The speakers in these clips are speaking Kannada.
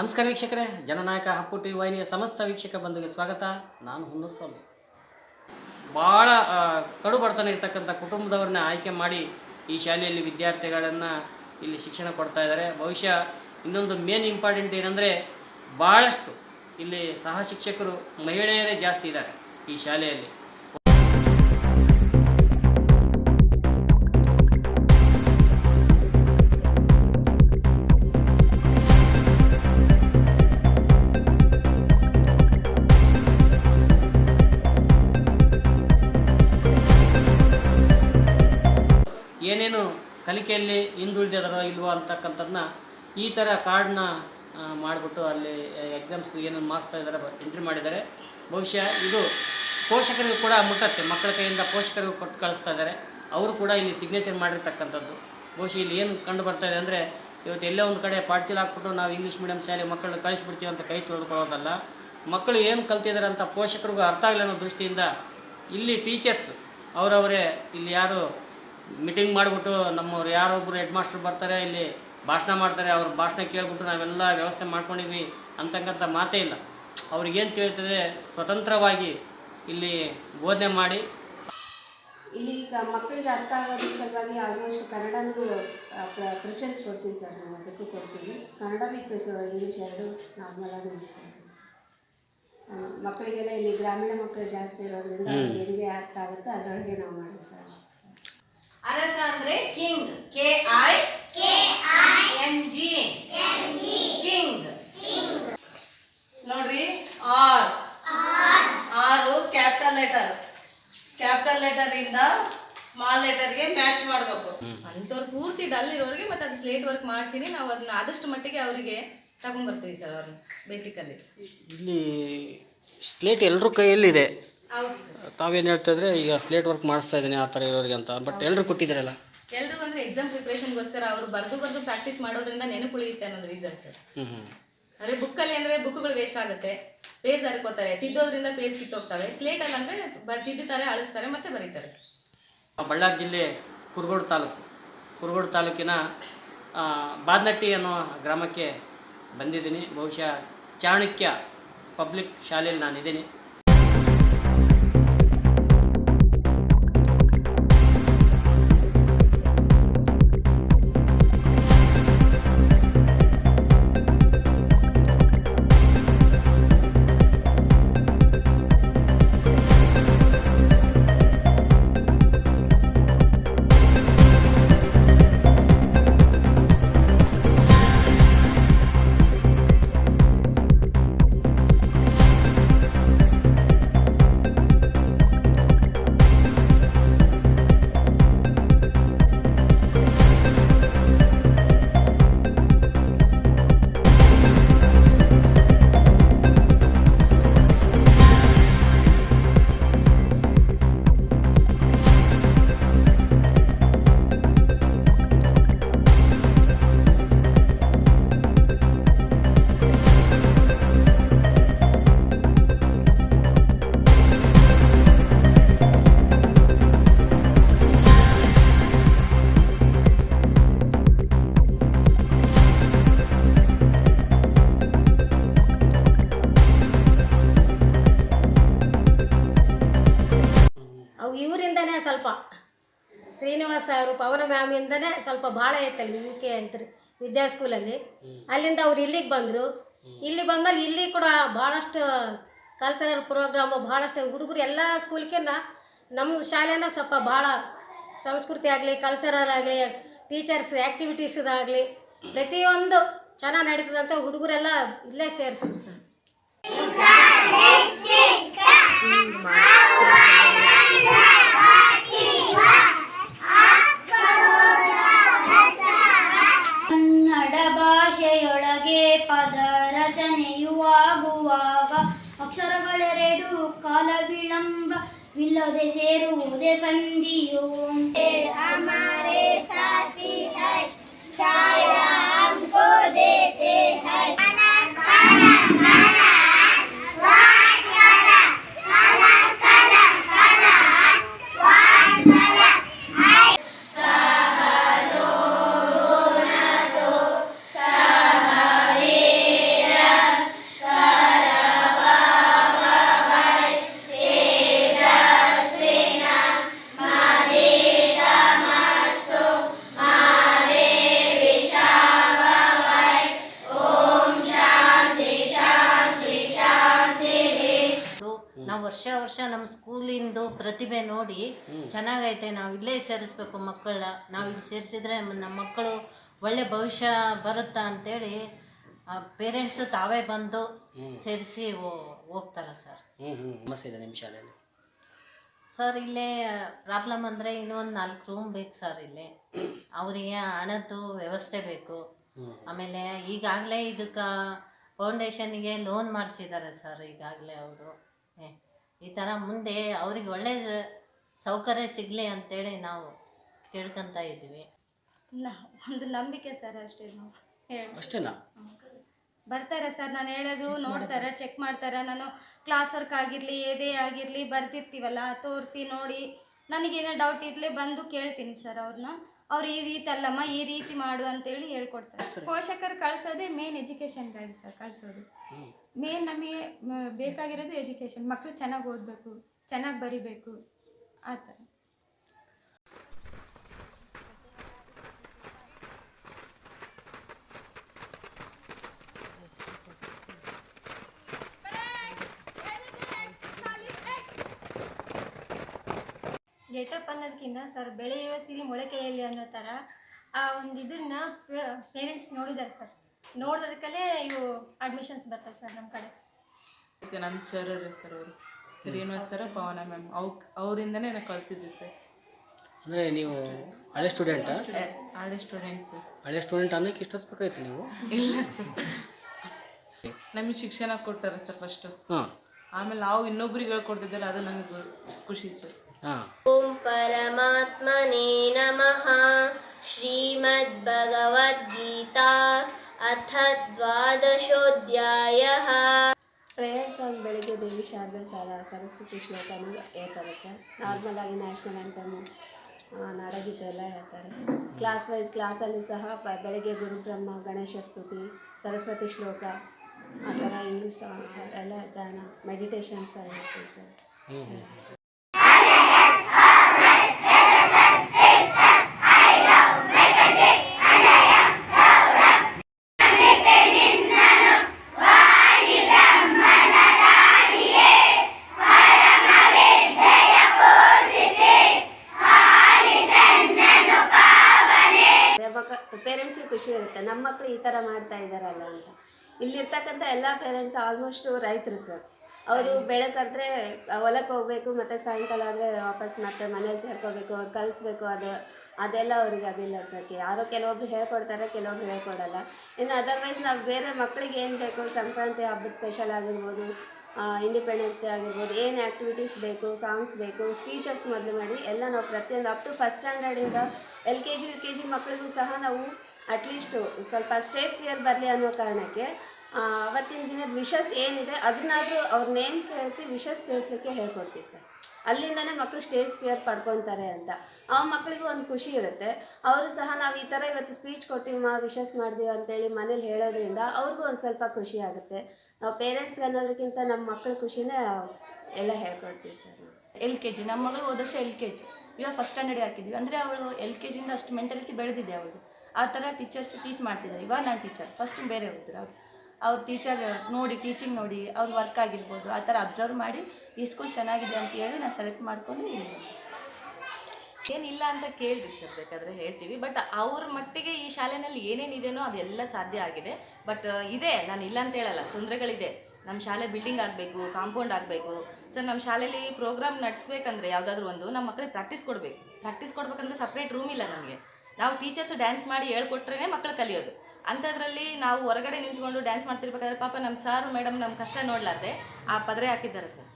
ನಮಸ್ಕಾರ ವೀಕ್ಷಕರೇ, ಜನನಾಯಕ ಹಪ್ಪು ಟಿ ವಾಹಿನಿಯ ಸಮಸ್ತ ವೀಕ್ಷಕ ಬಂಧುಗೆ ಸ್ವಾಗತ. ನಾನು ಹುನ್ನೂರು ಸ್ವಾಮಿ. ಭಾಳ ಕಡು ಬಡತನ ಇರ್ತಕ್ಕಂಥ ಕುಟುಂಬದವ್ರನ್ನ ಆಯ್ಕೆ ಮಾಡಿ ಈ ಶಾಲೆಯಲ್ಲಿ ವಿದ್ಯಾರ್ಥಿಗಳನ್ನು ಇಲ್ಲಿ ಶಿಕ್ಷಣ ಕೊಡ್ತಾ ಇದ್ದಾರೆ. ಬಹುಶಃ ಇನ್ನೊಂದು ಮೇನ್ ಇಂಪಾರ್ಟೆಂಟ್ ಏನಂದರೆ ಭಾಳಷ್ಟು ಇಲ್ಲಿ ಸಹ ಶಿಕ್ಷಕರು ಮಹಿಳೆಯರೇ ಜಾಸ್ತಿ ಇದ್ದಾರೆ ಈ ಶಾಲೆಯಲ್ಲಿ. ಕಲಿಕೆಯಲ್ಲಿ ಹಿಂದುಳಿದಿದಾರೋ ಇಲ್ವೋ ಅಂತಕ್ಕಂಥದ್ದನ್ನ ಈ ಥರ ಕಾರ್ಡ್ನ ಮಾಡಿಬಿಟ್ಟು ಅಲ್ಲಿ ಎಕ್ಸಾಮ್ಸ್ ಏನೇನು ಮಾಡಿಸ್ತಾ ಇದ್ದಾರೆ ಎಂಟ್ರಿ ಮಾಡಿದ್ದಾರೆ. ಬಹುಶಃ ಇದು ಪೋಷಕರಿಗೂ ಕೂಡ ಮುಟ್ಟತ್ತೆ. ಮಕ್ಕಳ ಕೈಯಿಂದ ಪೋಷಕರಿಗೂ ಕೊಟ್ಟು ಕಳಿಸ್ತಾ ಇದ್ದಾರೆ. ಅವರು ಕೂಡ ಇಲ್ಲಿ ಸಿಗ್ನೇಚರ್ ಮಾಡಿರ್ತಕ್ಕಂಥದ್ದು. ಬಹುಶಃ ಇಲ್ಲಿ ಏನು ಕಂಡು ಬರ್ತಾ ಇದೆ ಅಂದರೆ, ಇವತ್ತು ಎಲ್ಲೋ ಒಂದು ಕಡೆ ಪಾಠಚೀಲ ಹಾಕ್ಬಿಟ್ಟು ನಾವು ಇಂಗ್ಲೀಷ್ ಮೀಡಿಯಂ ಶಾಲೆ ಮಕ್ಕಳನ್ನ ಕಳಿಸ್ಬಿಡ್ತೀವಿ ಅಂತ ಕೈ ತೊಳೆದುಕೊಳ್ಳೋದಲ್ಲ ಮಕ್ಕಳು ಏನು ಕಲ್ತಿದ್ದಾರೆ ಅಂತ ಪೋಷಕರಿಗೂ ಅರ್ಥ ಆಗಲಿ ಅನ್ನೋ ದೃಷ್ಟಿಯಿಂದ ಇಲ್ಲಿ ಟೀಚರ್ಸ್ ಅವರವರೇ ಇಲ್ಲಿ ಯಾರು ಮೀಟಿಂಗ್ ಮಾಡಿಬಿಟ್ಟು ನಮ್ಮವ್ರು ಯಾರೊಬ್ಬರು ಹೆಡ್ ಮಾಸ್ಟರ್ ಬರ್ತಾರೆ ಇಲ್ಲಿ ಭಾಷಣ ಮಾಡ್ತಾರೆ ಅವ್ರ ಭಾಷಣ ಕೇಳಿಬಿಟ್ಟು ನಾವೆಲ್ಲ ವ್ಯವಸ್ಥೆ ಮಾಡ್ಕೊಂಡಿದ್ವಿ ಅಂತಕ್ಕಂಥ ಮಾತೇ ಇಲ್ಲ. ಅವ್ರಿಗೇನು ತಿಳಿತದೆ ಸ್ವತಂತ್ರವಾಗಿ ಇಲ್ಲಿ ಬೋಧನೆ ಮಾಡಿ. ಇಲ್ಲಿ ಈಗ ಮಕ್ಕಳಿಗೆ ಅರ್ಥ ಆಗೋದ್ರ ಸಲುವಾಗಿ ಆಲ್ಮೋಸ್ಟ್ ಕನ್ನಡನಿಗೂ ಪ್ರಿಫರೆನ್ಸ್ ಕೊಡ್ತೀವಿ ಸರ್ ನಾವು ಅದಕ್ಕೂ ಕೊಡ್ತೀವಿ. ಕನ್ನಡ ವಿತ್ ಇಂಗ್ಲೀಷ್ ಎರಡು ನಾರ್ಮಲಾಗಿ ಮಾಡ್ತೀವಿ ಮಕ್ಕಳಿಗೆಲ್ಲ ಇಲ್ಲಿ ಗ್ರಾಮೀಣ ಮಕ್ಕಳು ಜಾಸ್ತಿ ಇರೋದ್ರಿಂದ ಅವ್ರಿಗೆ ಹೆಂಗೆ ಅರ್ಥ ಆಗುತ್ತೆ ಅದರೊಳಗೆ ನಾವು ಮಾಡ್ಬೇಕಾಗುತ್ತೆ ಅರಸ ಅಂದ್ರೆ king. K I K N G king ನೋಡ್ರಿ ಆರ್ ಆರು ಕ್ಯಾಪಿಟಲ್ ಲೆಟರ್ ಕ್ಯಾಪಿಟಲ್ ಲೆಟರ್ ಇಂದ ಸ್ಮಾಲ್ ಲೆಟರ್ಗೆ ಮ್ಯಾಚ್ ಮಾಡಬೇಕು. ಅಂತವ್ರು ಪೂರ್ತಿ ಡಲ್ ಇರೋರಿಗೆ ಮತ್ತೆ ಅದು ಸ್ಲೇಟ್ ವರ್ಕ್ ಮಾಡ್ತೀನಿ ನಾವು ಅದನ್ನ ಆದಷ್ಟು ಮಟ್ಟಿಗೆ ಅವರಿಗೆ ತಗೊಂಡ್ಬರ್ತೀವಿ ಸರ್ ಅವ್ರನ್ನ ಬೇಸಿಕಲ್ಲಿ ಇಲ್ಲಿ ಸ್ಲೇಟ್ ಎಲ್ಲರ ಕೈಯಲ್ಲಿದೆ. ತಾವೇನು ಹೇಳ್ತಾ ಇದ್ರೆ ಈಗ ಸ್ಲೇಟ್ ವರ್ಕ್ ಮಾಡಿಸ್ತಾ ಇದ್ದೀನಿ ಆ ಥರ ಇರೋರಿಗೆ ಅಂತ. ಬಟ್ ಎಲ್ಲರೂ ಕೊಟ್ಟಿದ್ದಾರಲ್ಲ? ಎಲ್ರಿಗೂ ಅಂದ್ರೆ ಎಕ್ಸಾಮ್ ಪ್ರಿಪ್ರೇಷನ್ಗೋಸ್ಕರ ಅವರು ಬರ್ದು ಬರ್ದು ಪ್ರಾಕ್ಟೀಸ್ ಮಾಡೋದ್ರಿಂದ ನೆನಪು ಉಳಿಯುತ್ತೆ ಅನ್ನೋದು ರೀಸನ್ ಸರ್. ಹ್ಞೂ ಹ್ಞೂ ಅಂದ್ರೆ ಬುಕ್ಕಲ್ಲಿ ಅಂದ್ರೆ ಬುಕ್ಗಳು ವೇಸ್ಟ್ ಆಗುತ್ತೆ. ಪೇಜ್ ಹರ್ಕೋತಾರೆ. ತಿದ್ದೋದ್ರಿಂದ ಪೇಜ್ ಕಿತ್ತೋಗ್ತವೆ. ಸ್ಲೇಟಲ್ಲಿ ಅಂದ್ರೆ ಬರ್ ತಿದ್ದುತ್ತಾರೆ ಅಳಿಸ್ತಾರೆ ಮತ್ತೆ ಬರೀತಾರೆ. ಬಳ್ಳಾರಿ ಜಿಲ್ಲೆ ಕುರುಗೋಡು ತಾಲೂಕು. ಕುರುಗೋಡು ತಾಲೂಕಿನ ಬಾದ್ನಟ್ಟಿ ಅನ್ನೋ ಗ್ರಾಮಕ್ಕೆ ಬಂದಿದ್ದೀನಿ. ಬಹುಶಃ ಚಾಣಕ್ಯ ಪಬ್ಲಿಕ್ ಶಾಲೆಯಲ್ಲಿ ನಾನಿದ್ದೀನಿ. ಪವನ ಮ್ಯಾಮಿಂದನೇ ಸ್ವಲ್ಪ ಭಾಳ ಐತಲ್ಲಿ ಯು ಕೆ ಅಂತ ವಿದ್ಯಾ ಸ್ಕೂಲಲ್ಲಿ. ಅಲ್ಲಿಂದ ಅವ್ರು ಇಲ್ಲಿಗೆ ಬಂದರು. ಇಲ್ಲಿ ಬಂದ್ಮೇಲೆ ಇಲ್ಲಿ ಕೂಡ ಭಾಳಷ್ಟು ಕಲ್ಚರಲ್ ಪ್ರೋಗ್ರಾಮು ಭಾಳಷ್ಟು ಹುಡುಗರು ಎಲ್ಲ ಸ್ಕೂಲ್ಗೆ ನಮ್ಮ ಶಾಲೆನ ಸ್ವಲ್ಪ ಭಾಳ ಸಂಸ್ಕೃತಿ ಆಗಲಿ ಕಲ್ಚರಲ್ ಆಗಲಿ ಟೀಚರ್ಸ್ ಆ್ಯಕ್ಟಿವಿಟೀಸ್ದಾಗಲಿ ಪ್ರತಿಯೊಂದು ಚೆನ್ನಾಗಿ ನಡೀತದಂತ ಹುಡುಗರೆಲ್ಲ ಇಲ್ಲೇ ಸೇರಿಸಿದ್ರು ಸರ್. ಅಕ್ಷರಗಳೆರಡು ಕಾಲ ವಿಳಂಬವಿಲ್ಲದೆ ಸೇರುವುದೇ ಸಂಧಿಯು. ಹಮಾರೆ ನಾವು ಇಲ್ಲೇ ಸೇರಿಸ್ಬೇಕು ಮಕ್ಕಳನ್ನ. ನಾವು ಇಲ್ಲಿ ಸೇರಿಸಿದ್ರೆ ನಮ್ಮ ಮಕ್ಕಳು ಒಳ್ಳೆ ಭವಿಷ್ಯ ಬರುತ್ತಾ ಅಂತೇಳಿ ಪೇರೆಂಟ್ಸು ತಾವೇ ಬಂದು ಸೇರಿಸಿ ಹೋಗ್ತಾರೆ ಸರ್? ಹ್ಞೂ ಹ್ಞೂ ಸಮಸ್ಯೆ ಇದೆ ನಿಮ್ಮ ಶಾಲೆಯಲ್ಲಿ. ಸರ್ ಇಲ್ಲೇ ಪ್ರಾಬ್ಲಮ್ ಅಂದರೆ ಇನ್ನೊಂದು ನಾಲ್ಕು ರೂಮ್ ಬೇಕು ಸರ್ ಇಲ್ಲಿ. ಅವರಿಗೆ ಹಣದ್ದು ವ್ಯವಸ್ಥೆ ಬೇಕು. ಆಮೇಲೆ ಈಗಾಗಲೇ ಇದಕ್ಕೆ ಫೌಂಡೇಶನ್ಗೆ ಲೋನ್ ಮಾಡಿಸಿದ್ದಾರೆ ಸರ್ ಈಗಾಗಲೇ ಅವರು. ಈ ಥರ ಮುಂದೆ ಅವ್ರಿಗೆ ಒಳ್ಳೆ ಸೌಕರ್ಯ ಸಿಗಲಿ ಅಂತೇಳಿ ನಾವು ಕೇಳ್ಕೊತ ಇದ್ದೀವಿ. ಒಂದು ನಂಬಿಕೆ ಸರ್ ಅಷ್ಟೇ ನಾವು. ಹೇಳಿ. ಅಷ್ಟೇನಾ? ಬರ್ತಾರೆ ಸರ್ ನಾನು ಹೇಳೋದು ನೋಡ್ತಾರೆ ಚೆಕ್ ಮಾಡ್ತಾರೆ. ನಾನು ಕ್ಲಾಸ್ ವರ್ಕ್ ಆಗಿರಲಿ ಏದೇ ಆಗಿರಲಿ ಬರ್ತಿರ್ತೀವಲ್ಲ ತೋರಿಸಿ ನೋಡಿ. ನನಗೇನೋ ಡೌಟ್ ಇರಲಿ ಬಂದು ಕೇಳ್ತೀನಿ ಸರ್ ಅವ್ರನ್ನ. ಅವ್ರು ಈ ರೀತಿ ಅಲ್ಲಮ್ಮ ಈ ರೀತಿ ಮಾಡು ಅಂತೇಳಿ ಹೇಳ್ಕೊಡ್ತಾರೆ. ಪೋಷಕರು ಕಳಿಸೋದೇ ಮೇನ್ ಎಜುಕೇಷನ್ಗಾಗಿ ಸರ್ ಕಳಿಸೋದು. ಮೇನ್ ನಮಗೆ ಬೇಕಾಗಿರೋದು ಎಜುಕೇಷನ್ ಮಕ್ಕಳು ಚೆನ್ನಾಗಿ ಓದಬೇಕು ಚೆನ್ನಾಗಿ ಬರಿಬೇಕು. ಆ ಥರ ಗೆಟಪ್ ಅನ್ನೋದಕ್ಕಿಂತ ಸರ್ ಬೆಳೆಯುವ ಸಿರಿ ಮೊಳಕೆಯಲ್ಲಿ ಅನ್ನೋ ಥರ ಆ ಒಂದು ಇದನ್ನ ಪೇರೆಂಟ್ಸ್ ನೋಡಿದ್ದಾರೆ ಸರ್. ನೋಡೋದಕ್ಕಲ್ಲೇ ಇವು ಅಡ್ಮಿಷನ್ಸ್ ಬರ್ತಾರೆ ಸರ್ ನಮ್ಮ ಕಡೆ. ನಮ್ಮ ಸರ್ ಸರ್ ಅವರು. Srinivas sir Pavana ma'am. ಅವ್ ಅವರಿಂದನೇ ನಾನು ಕಲ್ತಿದ್ದೆ ಸರ್. ಅಂದರೆ ನೀವು ಹಳೆ ಸ್ಟೂಡೆಂಟ್? ಹಳೆ ಸ್ಟೂಡೆಂಟ್ ಸರ್. ಹಳೆ ಸ್ಟೂಡೆಂಟ್ ಅನ್ನೋಕ್ಕೆ ಇಷ್ಟೊತ್ತು ಬೇಕಾಯ್ತು ನೀವು? ಇಲ್ಲ ಸರ್. ನಮಗೆ ಶಿಕ್ಷಣ ಕೊಟ್ಟಾರೆ ಸರ್ ಫಸ್ಟು ಹಾಂ. ಆಮೇಲೆ ನಾವು ಇನ್ನೊಬ್ರಿಗೆ ಹೇಳ್ಕೊಡ್ತಿದ್ದಾರೆ ಅದು ನನಗೆ ಖುಷಿ ಸರ್. ಹಾಂ. ಓಂ ಪರಮಾತ್ಮನೇ ನಮಃ. ಶ್ರೀಮದ್ಭಗವದ್ಗೀತಾ ಅಥ ದ್ವಾದಶೋಧ್ಯಾಯ. ಪ್ರೇಯರ್ ಸಾಂಗ್ ಬೆಳಿಗ್ಗೆ ದೇವಿ ಶಾರದಾ ಸಾಲ ಸರಸ್ವತಿ ಶ್ಲೋಕನೂ ಹೇಳ್ತಾರೆ ಸರ್. ನಾರ್ಮಲ್ ಆಗಿ ನ್ಯಾಷನಲ್ ಆ್ಯಂಥಮ್ ನಾಡಗೀತೆ ಎಲ್ಲ ಹೇಳ್ತಾರೆ. ಕ್ಲಾಸ್ ವೈಸ್ ಕ್ಲಾಸಲ್ಲಿ ಸಹ ಪ, ಬೆಳಗ್ಗೆ ಗುರುಬ್ರಹ್ಮ, ಗಣೇಶ ಸ್ತುತಿ, ಸರಸ್ವತಿ ಶ್ಲೋಕ, ಆ ಥರ ಇಂಗ್ಲೀಷ್ ಸಾಂಗ್ ಎಲ್ಲ ಧ್ಯಾನ ಮೆಡಿಟೇಷನ್ಸ್ ಎಲ್ಲ ಇರ್ತದೆ ಸರ್ ಹ್ಞೂ ಹ್ಞೂ ಪೇರೆಂಟ್ಸ್ಗೆ ಖುಷಿ ಇರುತ್ತೆ ನಮ್ಮ ಮಕ್ಕಳು ಈ ಥರ ಮಾಡ್ತಾ ಇದ್ದಾರಲ್ಲ ಅಂತ ಇಲ್ಲಿರ್ತಕ್ಕಂಥ ಎಲ್ಲ ಪೇರೆಂಟ್ಸ್ ಆಲ್ಮೋಸ್ಟು ರೈತರು ಸರ್ ಅವರು ಬೆಳಕಾದ್ರೆ ಹೊಲಕ್ಕೆ ಹೋಗಬೇಕು, ಮತ್ತು ಸಾಯಂಕಾಲ ಆದರೆ ವಾಪಸ್ ಮತ್ತೆ ಮನೇಲಿ ಸೇರ್ಕೋಬೇಕು, ಕಲಿಸ್ಬೇಕು, ಅದು, ಅದೆಲ್ಲ ಅವ್ರಿಗೆ ಅದಿಲ್ಲ ಸರ್ ಯಾರೋ ಕೆಲವೊಬ್ರು ಹೇಳ್ಕೊಡ್ತಾರೆ, ಕೆಲವೊಬ್ರು ಹೇಳ್ಕೊಡಲ್ಲ. ಇನ್ನು ಅದರ್ವೈಸ್ ನಾವು ಬೇರೆ ಮಕ್ಕಳಿಗೆ ಏನು ಬೇಕು, ಸಂಕ್ರಾಂತಿ ಹಬ್ಬದ ಸ್ಪೆಷಲ್ ಆಗಿರ್ಬೋದು ಇಂಡಿಪೆಂಡೆನ್ಸ್ ಡೇ ಆಗಿರ್ಬೋದು, ಏನು ಆ್ಯಕ್ಟಿವಿಟೀಸ್ ಬೇಕು ಸಾಂಗ್ಸ್ ಬೇಕು ಸ್ಪೀಚಸ್ ಮೊದಲು ಮಾಡಿ, ಎಲ್ಲ ನಾವು ಪ್ರತಿಯೊಂದು up to first ಸ್ಟ್ಯಾಂಡರ್ಡಿಂದ L K G U K G ಮಕ್ಕಳಿಗೂ ಸಹ ನಾವು ಅಟ್ಲೀಸ್ಟು ಸ್ವಲ್ಪ ಸ್ಟೇಜ್ ಫಿಯರ್ ಬರಲಿ ಅನ್ನೋ ಕಾರಣಕ್ಕೆ ಅವತ್ತಿನ ದಿನದ ವಿಷಸ್ ಏನಿದೆ, ಅದನ್ನಾದರೂ ಅವ್ರ ನೇಮ್ ಸೇರಿಸಿ ವಿಷಸ್ ತಿಳಿಸ್ಲಿಕ್ಕೆ ಹೇಳ್ಕೊಡ್ತೀವಿ ಸರ್. ಅಲ್ಲಿಂದನೇ ಮಕ್ಕಳು ಸ್ಟೇಜ್ ಫಿಯರ್ ಪಡ್ಕೊತಾರೆ ಅಂತ. ಆ ಮಕ್ಕಳಿಗೂ ಒಂದು ಖುಷಿ ಇರುತ್ತೆ. ಅವರು ಸಹ ನಾವು ಈ ಥರ ಇವತ್ತು ಸ್ಪೀಚ್ ಕೊಟ್ಟಿವಿ ಮಾ ವಿಷಸ್ ಮಾಡಿದೀವಿ ಅಂತೇಳಿ ಮನೇಲಿ ಹೇಳೋದ್ರಿಂದ ಅವ್ರಿಗೂ ಒಂದು ಸ್ವಲ್ಪ ಖುಷಿ ಆಗುತ್ತೆ. ನಾವು ಪೇರೆಂಟ್ಸ್ಗೆ ಅನ್ನೋದಕ್ಕಿಂತ ನಮ್ಮ ಮಕ್ಕಳ ಖುಷಿನೇ ಎಲ್ಲ ಹೇಳ್ಕೊಡ್ತೀವಿ ಸರ್ ಎಲ್ ಕೆ ಜಿ ನಮ್ಮ ಮಗಳು ಹೋದ ವರ್ಷ ಎಲ್ ಕೆ ಜಿ ಇವಾಗ ಫಸ್ಟ್ ಸ್ಟ್ಯಾಂಡರ್ಡ್ ಹಾಕಿದ್ವಿ. ಅಂದರೆ ಅವಳು ಎಲ್ ಕೆ ಜಿಯಿಂದ ಅಷ್ಟು ಮೆಂಟಾಲಿಟಿ ಬೆಳೆದಿದೆ ಅವಳು. ಆ ಥರ ಟೀಚರ್ಸ್ ಟೀಚ್ ಮಾಡ್ತಿದ್ದಾರೆ. ಇವಾಗ ನಾನು ಟೀಚರ್ ಫಸ್ಟ್ ಬೇರೆ ಹೋಗಿದ್ರು ಅವ್ರು, ಅವ್ರ ಟೀಚರ್ ನೋಡಿ ಟೀಚಿಂಗ್ ನೋಡಿ, ಅವ್ರ ವರ್ಕ್ ಆಗಿರ್ಬೋದು, ಆ ಥರ ಅಬ್ಸರ್ವ್ ಮಾಡಿ, ಈ ಸ್ಕೂಲ್ ಚೆನ್ನಾಗಿದೆ ಅಂತ ಹೇಳಿ ನಾನು ಸೆಲೆಕ್ಟ್ ಮಾಡ್ಕೊಂಡು ಏನಿಲ್ಲ ಅಂತ ಕೇಳ್ರಿ ಸರ್ ಬೇಕಾದ್ರೆ ಹೇಳ್ತೀವಿ. ಬಟ್ ಅವ್ರ ಮಟ್ಟಿಗೆ ಈ ಶಾಲೆನಲ್ಲಿ ಏನೇನಿದೆಯೋ ಅದೆಲ್ಲ ಸಾಧ್ಯ ಆಗಿದೆ. ಬಟ್ ಇದೆ, ನಾನು ಇಲ್ಲ ಅಂತ ಹೇಳಲ್ಲ. ತೊಂದರೆಗಳಿದೆ. ನಮ್ಮ ಶಾಲೆ ಬಿಲ್ಡಿಂಗ್ ಆಗಬೇಕು ಕಾಂಪೌಂಡ್ ಆಗಬೇಕು. ಸರ್ ನಮ್ಮ ಶಾಲೆಯಲ್ಲಿ ಪ್ರೋಗ್ರಾಮ್ ನಡೆಸ್ಬೇಕಂದ್ರೆ ಯಾವುದಾದ್ರೂ ಒಂದು ನಮ್ಮ ಮಕ್ಕಳಿಗೆ ಪ್ರಾಕ್ಟೀಸ್ ಕೊಡಬೇಕು. ಪ್ರಾಕ್ಟೀಸ್ ಕೊಡಬೇಕಂದ್ರೆ ಸಪ್ರೇಟ್ ರೂಮ್ ಇಲ್ಲ ನಮಗೆ. ನಾವು ಟೀಚರ್ಸ್ ಡ್ಯಾನ್ಸ್ ಮಾಡಿ ಹೇಳ್ಕೊಟ್ರೇ ಮಕ್ಕಳು ಕಲಿಯೋದು. ಅಂಥದ್ರಲ್ಲಿ ನಾವು ಹೊರಗಡೆ ನಿಂತ್ಕೊಂಡು ಡ್ಯಾನ್ಸ್ ಮಾಡ್ತಿರ್ಬೇಕಾದ್ರೆ ಪಾಪ ನಮ್ಮ ಸಾರು ಮೇಡಮ್ ನಮ್ಮ ಕಷ್ಟ ನೋಡ್ಲಾರ್ದೆ ಆ ಪದರೆ ಹಾಕಿದ್ದಾರೆ ಸರ್.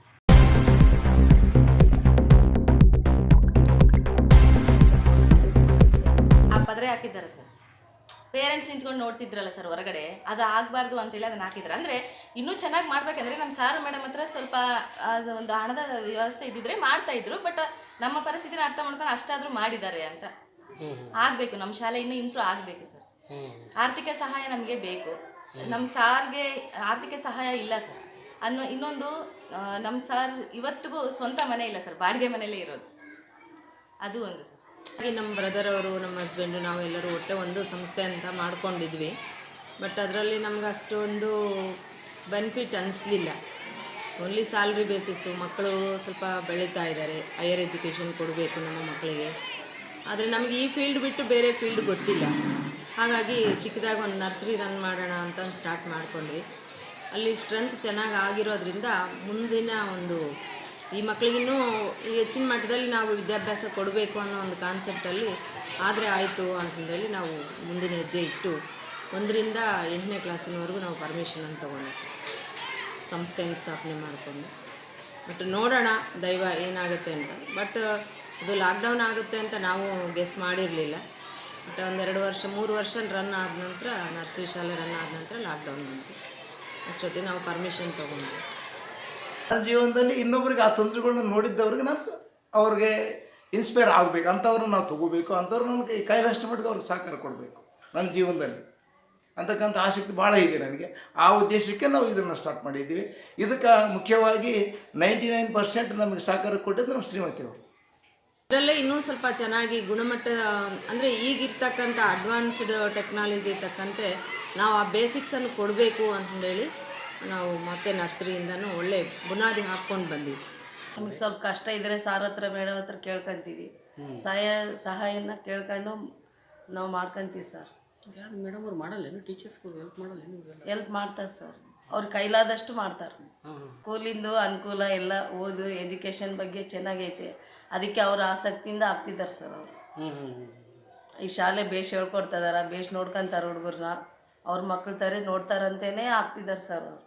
ಆ ಪದರೆ ಹಾಕಿದ್ದಾರೆ ಸರ್. ಪೇರೆಂಟ್ಸ್ ನಿಂತ್ಕೊಂಡು ನೋಡ್ತಿದ್ರಲ್ಲ ಸರ್ ಹೊರಗಡೆ, ಅದು ಆಗಬಾರ್ದು ಅಂತೇಳಿ ಅದನ್ನ ಹಾಕಿದ್ರು ಅಂದರೆ ಇನ್ನೂ ಚೆನ್ನಾಗಿ ಮಾಡಬೇಕಂದ್ರೆ ನಮ್ಮ ಸಾರು ಮೇಡಮ್ ಹತ್ರ ಸ್ವಲ್ಪ ಒಂದು ಹಣದ ವ್ಯವಸ್ಥೆ ಇದ್ದಿದ್ರೆ ಮಾಡ್ತಾ ಇದ್ರು ಬಟ್ ನಮ್ಮ ಪರಿಸ್ಥಿತಿನ ಅರ್ಥ ಮಾಡ್ಕೊಂಡು ಅಷ್ಟಾದರೂ ಮಾಡಿದ್ದಾರೆ ಅಂತ. ಆಗಬೇಕು ನಮ್ಮ ಶಾಲೆ ಇನ್ನೂ ಇಂಪ್ರೂವ್ ಆಗಬೇಕು ಸರ್. ಆರ್ಥಿಕ ಸಹಾಯ ನಮಗೆ ಬೇಕು. ನಮ್ಮ ಸಾರ್ಗೆ ಆರ್ಥಿಕ ಸಹಾಯ ಇಲ್ಲ ಸರ್. ಅನ್ನೋ ಇನ್ನೊಂದು ನಮ್ಮ ಸಾರ್ ಇವತ್ತಿಗೂ ಸ್ವಂತ ಮನೆ ಇಲ್ಲ ಸರ್ ಬಾಡಿಗೆ ಮನೆಯಲ್ಲೇ ಇರೋದು. ಅದು ಒಂದು ಸರ್. ಹಾಗೆ ನಮ್ಮ ಬ್ರದರ್ ಅವರು ನಮ್ಮ ಹಸ್ಬೆಂಡು ನಾವೆಲ್ಲರೂ ಒಟ್ಟೆ ಒಂದು ಸಂಸ್ಥೆ ಅಂತ ಮಾಡ್ಕೊಂಡಿದ್ವಿ. ಬಟ್ ಅದರಲ್ಲಿ ನಮ್ಗೆ ಅಷ್ಟೊಂದು ಬೆನಿಫಿಟ್ ಅನ್ನಿಸ್ಲಿಲ್ಲ ಓನ್ಲಿ ಸ್ಯಾಲ್ರಿ ಬೇಸಿಸ್ಸು ಮಕ್ಕಳು ಸ್ವಲ್ಪ ಬೆಳೀತಾ ಇದ್ದಾರೆ. ಹೈಯರ್ ಎಜುಕೇಷನ್ ಕೊಡಬೇಕು ನಮ್ಮ ಮಕ್ಕಳಿಗೆ. ಆದರೆ ನಮಗೆ ಈ ಫೀಲ್ಡ್ ಬಿಟ್ಟು ಬೇರೆ ಫೀಲ್ಡ್ ಗೊತ್ತಿಲ್ಲ. ಹಾಗಾಗಿ ಚಿಕ್ಕದಾಗಿ ಒಂದು ನರ್ಸರಿ ರನ್ ಮಾಡೋಣ ಅಂತ ಸ್ಟಾರ್ಟ್ ಮಾಡಿಕೊಂಡ್ವಿ. ಅಲ್ಲಿ ಸ್ಟ್ರೆಂತ್ ಚೆನ್ನಾಗಿ ಆಗಿರೋದ್ರಿಂದ ಮುಂದಿನ ಒಂದು ಈ ಮಕ್ಕಳಿಗಿನ್ನೂ ಹೆಚ್ಚಿನ ಮಟ್ಟದಲ್ಲಿ ನಾವು ವಿದ್ಯಾಭ್ಯಾಸ ಕೊಡಬೇಕು ಅನ್ನೋ ಒಂದು ಕಾನ್ಸೆಪ್ಟಲ್ಲಿ ಆದರೆ ಆಯಿತು ಅಂತಂದೇಳಿ ನಾವು ಮುಂದಿನ ಹೆಜ್ಜೆ ಇಟ್ಟು ಒಂದರಿಂದ ಎಂಟನೇ ಕ್ಲಾಸಿನವರೆಗೂ ನಾವು ಪರ್ಮಿಷನನ್ನು ತೊಗೊಂಡು ಸರ್. ಸಂಸ್ಥೆಯನ್ನು ಸ್ಥಾಪನೆ ಮಾಡಿಕೊಂಡು. ಬಟ್ ನೋಡೋಣ ದೈವ ಏನಾಗುತ್ತೆ ಅಂತ. ಬಟ್ ಅದು ಲಾಕ್ಡೌನ್ ಆಗುತ್ತೆ ಅಂತ ನಾವು ಗೆಸ್ ಮಾಡಿರಲಿಲ್ಲ. ಬಟ್ ಒಂದೆರಡು ವರ್ಷ, ಮೂರು ವರ್ಷ ರನ್ ಆದ ನಂತರ, ನರ್ಸರಿ ಶಾಲೆ ರನ್ ಆದ ನಂತರ ಲಾಕ್ಡೌನ್ ಬಂತು. ಅಷ್ಟೊತ್ತಿಗೆ ನಾವು ಪರ್ಮಿಷನ್ ತೊಗೊಂಡ್ವಿ. ನನ್ನ ಜೀವನದಲ್ಲಿ ಇನ್ನೊಬ್ರಿಗೆ ಆ ತೊಂದರೆಗಳನ್ನ ನೋಡಿದ್ದವ್ರಿಗೆ ನಾನು ಅವ್ರಿಗೆ ಇನ್ಸ್ಪೈರ್ ಆಗಬೇಕು. ಅಂಥವ್ರನ್ನ ನಾವು ತಗೋಬೇಕು. ಅಂಥವ್ರು ನನಗೆ ಕೈಲಾಷ್ಟು ಮಟ್ಟಿಗೆ ಅವ್ರಿಗೆ ಸಹಕಾರ ಕೊಡಬೇಕು ನನ್ನ ಜೀವನದಲ್ಲಿ. ಅಂತಕ್ಕಂಥ ಆಸಕ್ತಿ ಭಾಳ ಇದೆ ನನಗೆ. ಆ ಉದ್ದೇಶಕ್ಕೆ ನಾವು ಇದನ್ನು ಸ್ಟಾರ್ಟ್ ಮಾಡಿದ್ದೀವಿ. ಇದಕ್ಕೆ ಮುಖ್ಯವಾಗಿ ನೈಂಟಿ ನೈನ್ ಪರ್ಸೆಂಟ್ ನಮಗೆ ಸಹಕಾರ ಕೊಟ್ಟಿದ್ದು ನಮ್ಮ ಶ್ರೀಮತಿಯವರು ಇದರಲ್ಲೇ ಇನ್ನೂ ಸ್ವಲ್ಪ ಚೆನ್ನಾಗಿ ಗುಣಮಟ್ಟ ಅಂದರೆ ಈಗಿರ್ತಕ್ಕಂಥ ಅಡ್ವಾನ್ಸ್ಡ್ ಟೆಕ್ನಾಲಜಿ ತಕ್ಕಂತೆ ನಾವು ಆ ಬೇಸಿಕ್ಸನ್ನು ಕೊಡಬೇಕು ಅಂತಂದೇಳಿ ನಾವು ಮತ್ತೆ ನರ್ಸರಿಯಿಂದನೂ ಒಳ್ಳೆ ಬುನಾದಿ ಹಾಕ್ಕೊಂಡು ಬಂದೀವಿ. ನಮಗೆ ಸ್ವಲ್ಪ ಕಷ್ಟ ಇದ್ದರೆ ಸಾರ್ ಹತ್ರ ಮೇಡಮ್ ಹತ್ರ ಕೇಳ್ಕೊಂತೀವಿ. ಸಹಾಯ ಸಹಾಯನ ಕೇಳ್ಕೊಂಡು ನಾವು ಮಾಡ್ಕೊಂತೀವಿ ಸರ್. ಯಾರು ಮೇಡಮ್ ಅವ್ರು ಮಾಡಲ್ಲೇನು ಟೀಚರ್ಸ್ಗಳು ಹೆಲ್ಪ್ ಮಾಡಲ್ಲೇನು ಹೆಲ್ಪ್ ಮಾಡ್ತಾರೆ ಸರ್. ಅವ್ರ ಕೈಲಾದಷ್ಟು ಮಾಡ್ತಾರೆ. ಸ್ಕೂಲಿಂದು ಅನುಕೂಲ ಎಲ್ಲ ಓದು ಎಜುಕೇಷನ್ ಬಗ್ಗೆ ಚೆನ್ನಾಗೈತೆ. ಅದಕ್ಕೆ ಅವ್ರ ಆಸಕ್ತಿಯಿಂದ ಆಗ್ತಿದ್ದಾರೆ ಸರ್ ಅವರು. ಈ ಶಾಲೆ ಭೇಷ್ ಹೇಳ್ಕೊಡ್ತಾ ಇದಾರ ಭೇಷ್ ನೋಡ್ಕೊಂತಾರೆ ಹುಡುಗರನ್ನ ಅವ್ರ ಮಕ್ಕಳು ತಾರೆ ನೋಡ್ತಾರಂತೇನೆ ಆಗ್ತಿದ್ದಾರೆ ಸರ್ ಅವರು.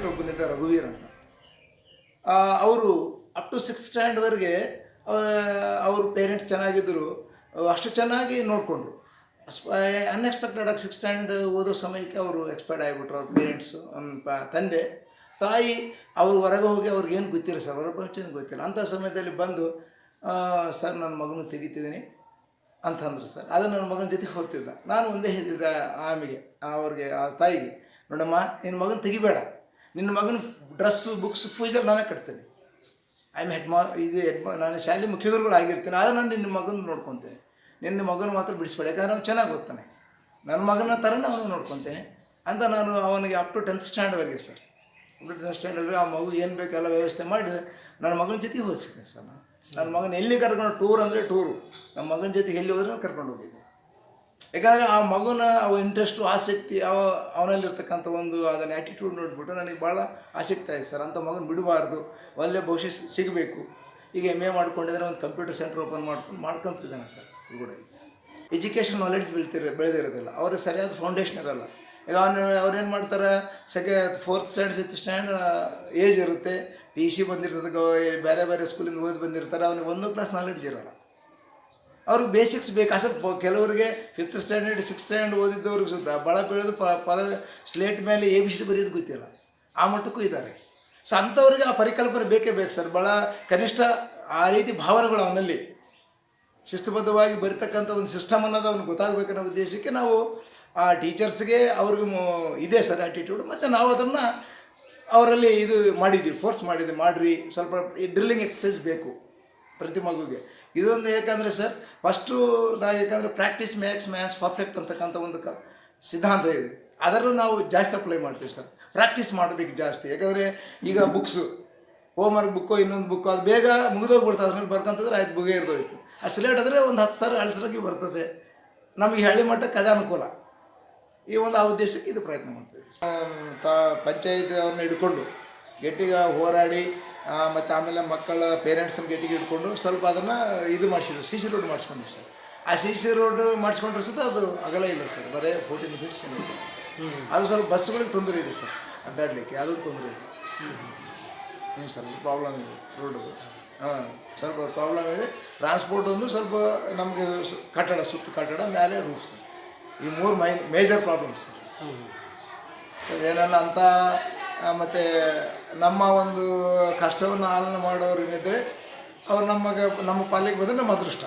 ಕ್ಲಾಸ್ಮೇಟ್ ಒಬ್ಬನಿದ್ದ ರಘುವೀರ್ ಅಂತ. ಅವರು ಅಪ್ ಟು ಸಿಕ್ಸ್ ಸ್ಟ್ಯಾಂಡ್ವರೆಗೆ ಅವ್ರ ಪೇರೆಂಟ್ಸ್ ಚೆನ್ನಾಗಿದ್ದರು ಅಷ್ಟು ಚೆನ್ನಾಗಿ ನೋಡಿಕೊಂಡ್ರು. ಅನ್ಎಕ್ಸ್ಪೆಕ್ಟೆಡ್ ಆಗಿ ಸಿಕ್ಸ್ ಸ್ಟ್ಯಾಂಡ್ ಓದೋ ಸಮಯಕ್ಕೆ ಅವರು ಎಕ್ಸ್ಪೈರ್ಡ್ ಆಗಿಬಿಟ್ರು, ಅವ್ರ ಪೇರೆಂಟ್ಸು ಪ, ತಂದೆ. ತಾಯಿ, ಅವ್ರು ಹೊರಗೆ ಹೋಗಿ ಅವ್ರಿಗೆ ಏನು ಗೊತ್ತಿಲ್ಲ ಸರ್ ಅವರ ಪ್ರಪಂಚ ಗೊತ್ತಿಲ್ಲ. ಅಂಥ ಸಮಯದಲ್ಲಿ ಬಂದು ಸರ್ ನನ್ನ ಮಗನ ತೆಗಿತಿದ್ದೀನಿ ಅಂತಂದ್ರು ಸರ್. ಅದು ನನ್ನ ಮಗನ ಜೊತೆ ಹೋಗ್ತಿದ್ದ. ನಾನು ಒಂದೇ ಹೇಳಿದ್ದೆ ಆಮಿಗೆ ಅವ್ರಿಗೆ, ಆ ತಾಯಿಗೆ, ನೋಡಮ್ಮ ನಿನ್ನ ಮಗನ ತೆಗಿಬೇಡ. ನಿನ್ನ ಮಗನ ಡ್ರೆಸ್ಸು ಬುಕ್ಸ್ ಫೀಸಲ್ಲಿ ನಾನೇ ಕಟ್ತೇನೆ. ಐ ಆಮ್ ಹೆಡ್ ಮಾ ಇದು ಹೆಡ್ ಮಾ ನಾನು ಶಾಲೆ ಮುಖ್ಯಗುರುಗಳು ಆಗಿರ್ತೇನೆ. ಆದರೆ ನಾನು ನಿನ್ನ ಮಗನ ನೋಡ್ಕೊತೇನೆ. ನಿನ್ನ ಮಗನ ಮಾತ್ರ ಬಿಡಿಸ್ಬೇಡ. ಯಾಕಂದ್ರೆ ಅವ್ನು ಚೆನ್ನಾಗಿ ಓದ್ತಾನೆ. ನನ್ನ ಮಗನ ಥರನೇ ಅವನು ನೋಡ್ಕೊತೇನೆ ಅಂತ ನಾನು ಅವನಿಗೆ ಅಪ್ ಟು ಟೆಂತ್ ಸ್ಟ್ಯಾಂಡ್ವರೆಗೆ ಸರ್ ಅಪ್ ಟು ಟೆಂತ್ ಸ್ಟ್ಯಾಂಡರ್ಡ್ಗೆ ಆ ಮಗು ಏನು ಬೇಕೆಲ್ಲ ವ್ಯವಸ್ಥೆ ಮಾಡಿ ನನ್ನ ಮಗನ ಜೊತೆಗೆ ಓದಿಸಿದೆ ಸರ್ ನಾನು ನನ್ನ ಮಗನ ಎಲ್ಲಿ ಕರ್ಕೊಂಡು ಟೂರ್ ಅಂದರೆ ಟೂರು ನಮ್ಮ ಮಗನ ಜೊತೆಗೆ ಎಲ್ಲಿ ಹೋದ್ರೆ ಕರ್ಕೊಂಡು ಹೋಗಿದ್ದೆ. ಯಾಕಂದರೆ ಆ ಮಗುನ ಅವ ಇಂಟ್ರೆಸ್ಟು ಆಸಕ್ತಿ, ಅವ ಅವನಲ್ಲಿರ್ತಕ್ಕಂಥ ಒಂದು ಅದನ್ನು ಆ್ಯಟಿಟ್ಯೂಡ್ ನೋಡಿಬಿಟ್ಟು ನನಗೆ ಭಾಳ ಆಸಕ್ತಿ ಆಯ್ತು ಸರ್. ಅಂಥ ಮಗನ ಬಿಡಬಾರ್ದು. ಒಳ್ಳೆ ಭವಿಷ್ಯ ಸಿಗಬೇಕು. ಈಗ ಎಂ ಎ ಮಾಡ್ಕೊಂಡಿದ್ರೆ ಒಂದು ಕಂಪ್ಯೂಟರ್ ಸೆಂಟರ್ ಓಪನ್ ಮಾಡ್ಕೊಂಡು ಮಾಡ್ಕೊತಿದ್ದಾನೆ ಸರ್ ಹುಡುಗರಲ್ಲಿ ಎಜುಕೇಷನ್ ನಾಲೆಡ್ಜ್ ಬೆಳ್ತಿರ ಬೆಳೆದಿರೋದಿಲ್ಲ. ಅವ್ರಿಗೆ ಸರಿಯಾದ ಫೌಂಡೇಶನ್ ಇರಲ್ಲ. ಈಗ ಅವನು ಅವ್ರೇನು ಮಾಡ್ತಾರೆ? ಸೆಕೆ fourth stand fifth stand age ಇರುತ್ತೆ. ಟಿ ಸಿ ಬಂದಿರ್ತದೆ, ಗೋ ಬೇರೆ ಬೇರೆ ಸ್ಕೂಲಿಂದ ಓದಿ ಬಂದಿರ್ತಾರೆ. ಅವ್ನಿಗೆ ಒಂದು ಕ್ಲಾಸ್ ನಾಲೆಡ್ಜ್ ಇರೋಲ್ಲ. ಅವ್ರಿಗೆ ಬೇಸಿಕ್ಸ್ ಬೇಕು. ಅಸಲು ಕೆಲವರಿಗೆ ಫಿಫ್ತ್ ಸ್ಟ್ಯಾಂಡರ್ಡ್ ಸಿಕ್ಸ್ ಸ್ಟ್ಯಾಂಡರ್ಡ್ ಓದಿದ್ದವ್ರಿಗೆ ಸುತ್ತ ಬಳ ಬೆಳೆದು ಪ ಪದ ಸ್ಲೇಟ್ ಮೇಲೆ ಎ ಬಿ ಸಿ ಬರೆಯೋದು ಗೊತ್ತಿಲ್ಲ. ಆ ಮಟ್ಟಕ್ಕೂ ಇದ್ದಾರೆ. ಸೊ ಅಂಥವ್ರಿಗೆ ಆ ಪರಿಕಲ್ಪನೆ ಬೇಕೇ ಬೇಕು ಸರ್. ಭಾಳ ಕನಿಷ್ಠ ಆ ರೀತಿ ಭಾವನೆಗಳು ಅವನಲ್ಲಿ. ಶಿಸ್ತುಬದ್ಧವಾಗಿ ಬರೀತಕ್ಕಂಥ ಒಂದು ಸಿಸ್ಟಮ್ ಅನ್ನೋದು ಅವ್ನಿಗೆ ಗೊತ್ತಾಗಬೇಕನ್ನೋ ಉದ್ದೇಶಕ್ಕೆ ನಾವು ಆ ಟೀಚರ್ಸ್ಗೆ ಅವ್ರಿಗೂ ಇದೆ ಸರ್ ಆ್ಯಟಿಟ್ಯೂಡ್ ಮತ್ತು ನಾವು ಅದನ್ನು ಅವರಲ್ಲಿ ಇದು ಮಾಡಿದ್ವಿ ಫೋರ್ಸ್ ಮಾಡಿದ್ವಿ. ಮಾಡಿರಿ. ಸ್ವಲ್ಪ ಡ್ರಿಲ್ಲಿಂಗ್ ಎಕ್ಸಸೈಸ್ ಬೇಕು ಪ್ರತಿ ಮಗುಗೆ. ಇದೊಂದು ಏಕೆಂದರೆ ಸರ್ ಫಸ್ಟು ನಾವು ಯಾಕಂದರೆ ಪ್ರಾಕ್ಟೀಸ್ ಮ್ಯಾಕ್ಸ್ ಮ್ಯಾಥ್ಸ್ ಪರ್ಫೆಕ್ಟ್ ಅಂತಕ್ಕಂಥ ಒಂದು ಕ ಸಿದ್ಧಾಂತ ಇದೆ. ಅದರಲ್ಲೂ ನಾವು ಜಾಸ್ತಿ ಅಪ್ಲೈ ಮಾಡ್ತೀವಿ ಸರ್. ಪ್ರಾಕ್ಟೀಸ್ ಮಾಡಬೇಕು ಜಾಸ್ತಿ. ಯಾಕಂದರೆ ಈಗ ಬುಕ್ಸು ಹೋಮ್ವರ್ಕ್ ಬುಕ್ಕು ಇನ್ನೊಂದು ಬುಕ್ಕು ಅದು ಬೇಗ ಮುಗಿದೋಗ್ಬಿಡ್ತದೆ. ಮೇಲೆ ಬರ್ಕಂತಂದ್ರೆ ಆಯ್ತು ಬುಗೆ ಇರ್ದೋಯ್ತು. ಆ ಸಿಲೇಟ್ ಆದರೆ ಒಂದು ಹತ್ತು ಸಾವಿರ ಅಳಿಸ್ರಾಗಿ ಬರ್ತದೆ. ನಮಗೆ ಹಳ್ಳಿ ಮಟ್ಟಕ್ಕೆ ಅದೇ ಅನುಕೂಲ. ಈ ಒಂದು ಆ ಉದ್ದೇಶಕ್ಕೆ ಇದು ಪ್ರಯತ್ನ ಮಾಡ್ತೀವಿ ತಾ ಪಂಚಾಯತ್ ಅವ್ರನ್ನ ಹಿಡ್ಕೊಂಡು ಗೆಟ್ಟಿಗೆ ಹೋರಾಡಿ ಮತ್ತು ಆಮೇಲೆ ಮಕ್ಕಳ ಪೇರೆಂಟ್ಸನ್ನು ಗೆಟ್ಟಿಗೆ ಇಟ್ಕೊಂಡು ಸ್ವಲ್ಪ ಅದನ್ನು ಇದು ಮಾಡಿಸಿದ್ರು. ಸಿ ಸಿ ರೋಡ್ ಮಾಡಿಸ್ಕೊಂಡ್ವಿ ಸರ್. ಆ ಸಿ ಸಿ ರೋಡ್ ಮಾಡಿಸ್ಕೊಂಡ್ರೆ ಸುತ್ತ ಅದು ಅಗಲ ಇಲ್ಲ ಸರ್. ಬರೀ ಫೋರ್ಟೀನ್ ಫೀಟ್ಸ್ ಇದೆ ಅದು ಸ್ವಲ್ಪ ಬಸ್ಗಳಿಗೆ ತೊಂದರೆ ಇದೆ ಸರ್. ಅಡ್ಡಾಡಲಿಕ್ಕೆ ಅದು ತೊಂದರೆ ಇದೆ ಹ್ಞೂ ಸರ್ ಪ್ರಾಬ್ಲಮ್ ಇದೆ ರೋಡು ಹಾಂ ಸ್ವಲ್ಪ ಪ್ರಾಬ್ಲಮ್ ಇದೆ. ಟ್ರಾನ್ಸ್ಪೋರ್ಟ್ ಒಂದು ಸ್ವಲ್ಪ ನಮಗೆ ಸು- ಕಟ್ಟಡ ಸುತ್ತ ಕಟ್ಟಡ ಮೇಲೆ ರೂಫ್ ಸರ್. ಈ ಮೂರು ಮೈನ್ ಮೇಜರ್ ಪ್ರಾಬ್ಲಮ್ಸ್ ಸರ್. ಏನನ್ನ ಅಂತ ಮತ್ತು ನಮ್ಮ ಒಂದು ಕಷ್ಟವನ್ನು ಆಲನೆ ಮಾಡೋರು ಏನಿದ್ರೆ ಅವ್ರು ನಮಗೆ ನಮ್ಮ ಪಾಲಿಗೆ ಬಂದರೆ ನಮ್ಮ ಅದೃಷ್ಟ.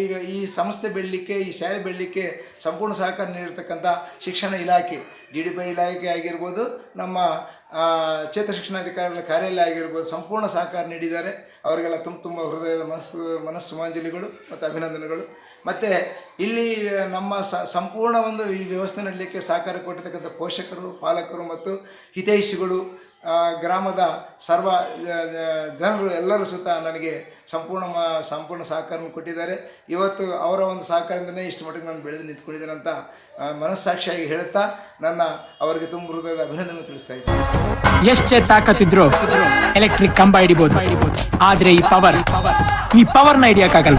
ಈಗ ಈ ಸಂಸ್ಥೆ ಬೆಳಲಿಕ್ಕೆ ಈ ಶಾಲೆ ಬೆಳಲಿಕ್ಕೆ ಸಂಪೂರ್ಣ ಸಹಕಾರ ನೀಡಿರ್ತಕ್ಕಂಥ ಶಿಕ್ಷಣ ಇಲಾಖೆ, ಡಿ ಡಿ ಪಿ ಇಲಾಖೆ ಆಗಿರ್ಬೋದು, ನಮ್ಮ ಕ್ಷೇತ್ರ ಶಿಕ್ಷಣಾಧಿಕಾರಿಗಳ ಕಾರ್ಯಾಲಯ ಆಗಿರ್ಬೋದು ಸಂಪೂರ್ಣ ಸಹಕಾರ ನೀಡಿದ್ದಾರೆ. ಅವರಿಗೆಲ್ಲ ತುಂಬ ತುಂಬ ಹೃದಯದ ಮನಸ್ಸು ಮನಸ್ಸುಮಾಂಜಲಿಗಳು ಮತ್ತು ಅಭಿನಂದನೆಗಳು. ಮತ್ತು ಇಲ್ಲಿ ನಮ್ಮ ಸ, ಸಂಪೂರ್ಣ ಒಂದು ಈ ವ್ಯವಸ್ಥೆ ನಡಲಿಕ್ಕೆ ಸಹಕಾರ ಕೊಟ್ಟಿರ್ತಕ್ಕಂಥ ಪೋಷಕರು, ಪಾಲಕರು ಮತ್ತು ಹಿತೈಷಿಗಳು ಗ್ರಾಮದ ಸರ್ವ ಜನರು ಎಲ್ಲರೂ ಸುತ್ತ ನನಗೆ ಸಂಪೂರ್ಣ ಮ ಸಂಪೂರ್ಣ ಸಹಕಾರವನ್ನು ಕೊಟ್ಟಿದ್ದಾರೆ. ಇವತ್ತು ಅವರ ಒಂದು ಸಹಕಾರದಿಂದಲೇ ಇಷ್ಟು ಮಟ್ಟಿಗೆ ನಾನು ಬೆಳೆದು ನಿಂತ್ಕೊಂಡಿದ್ದೇನೆ ಅಂತ ಮನಸ್ಸಾಕ್ಷಿಯಾಗಿ ಹೇಳುತ್ತಾ ನನ್ನ ಅವರಿಗೆ ತುಂಬ ಹೃದಯದ ಅಭಿನಂದನೆ ತಿಳಿಸ್ತಾ ಇದ್ದೀನಿ. ಎಷ್ಟೇ ತಾಕತ್ತಿದ್ರು ಎಲೆಕ್ಟ್ರಿಕ್ ಕಂಬ ಹಿಡಿಬೋದು. ಆದರೆ ಈ ಪವರ್ ಈ ಪವರ್ನ ಹಿಡಿಯಕ್ಕಾಗಲ್ಲ